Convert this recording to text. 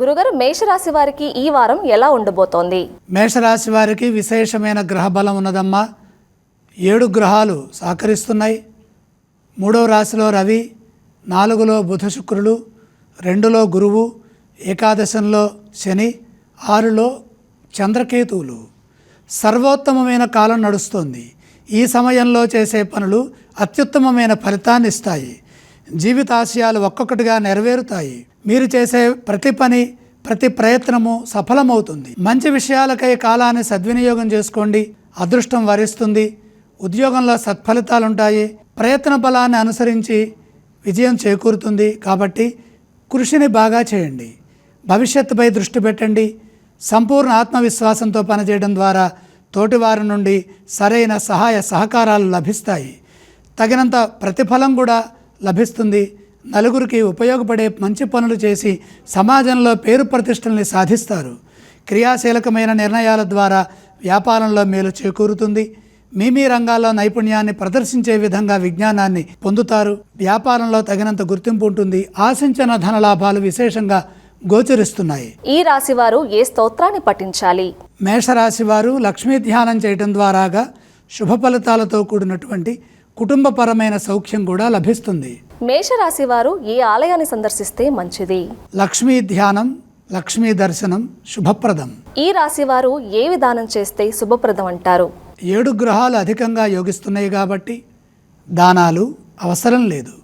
గురుగారు మేషరాశి వారికి ఈ వారం ఎలా ఉండబోతోంది? మేషరాశి వారికి విశేషమైన గ్రహ బలం ఉన్నదమ్మా. ఏడు గ్రహాలు సహకరిస్తున్నాయి. మూడవ రాశిలో రవి నాలుగులో బుధ శుక్రులు రెండులో గురువు ఏకాదశంలో శని ఆరులో చంద్రకేతువులు. సర్వోత్తమమైన కాలం నడుస్తుంది. ఈ సమయంలో చేసే పనులు అత్యుత్తమమైన ఫలితాన్ని ఇస్తాయి. జీవితాశయాలు ఒక్కొక్కటిగా నెరవేరుతాయి. మీరు చేసే ప్రతి పని ప్రతి ప్రయత్నము సఫలమవుతుంది. మంచి విషయాలకై కాలాన్ని సద్వినియోగం చేసుకోండి. అదృష్టం వరిస్తుంది. ఉద్యోగంలో సత్ఫలితాలుంటాయి. ప్రయత్న బలాన్ని అనుసరించి విజయం చేకూరుతుంది. కాబట్టి కృషిని బాగా చేయండి. భవిష్యత్తుపై దృష్టి పెట్టండి. సంపూర్ణ ఆత్మవిశ్వాసంతో పనిచేయడం ద్వారా తోటివారి నుండి సరైన సహాయ సహకారాలు లభిస్తాయి. తగినంత ప్రతిఫలం కూడా లభిస్తుంది. నలుగురికి ఉపయోగపడే మంచి పనులు చేసి సమాజంలో పేరు ప్రతిష్టల్ని సాధిస్తారు. క్రియాశీలకమైన నిర్ణయాల ద్వారా వ్యాపారంలో మేలు చేకూరుతుంది. మీ మీ రంగాల్లో నైపుణ్యాన్ని ప్రదర్శించే విధంగా విజ్ఞానాన్ని పొందుతారు. వ్యాపారంలో తగినంత గుర్తింపు ఉంటుంది. ఆశించిన ధన లాభాలు విశేషంగా గోచరిస్తున్నాయి. ఈ రాశి వారు ఏ స్తోత్రాన్ని పఠించాలి? మేషరాశి వారు లక్ష్మీ ధ్యానం చేయటం ద్వారాగా శుభ ఫలితాలతో కూడినటువంటి కుటుంబపరమైన సౌఖ్యం కూడా లభిస్తుంది. మేషరాశి వారు ఏ ఆలయాన్ని సందర్శిస్తే మంచిది? లక్ష్మీ ధ్యానం లక్ష్మీ దర్శనం శుభప్రదం. ఈ రాశి వారు ఏ విధానం చేస్తే శుభప్రదం అంటారు? ఏడు గ్రహాలు అధికంగా యోగిస్తున్నాయి కాబట్టి దానాలు అవసరం లేదు.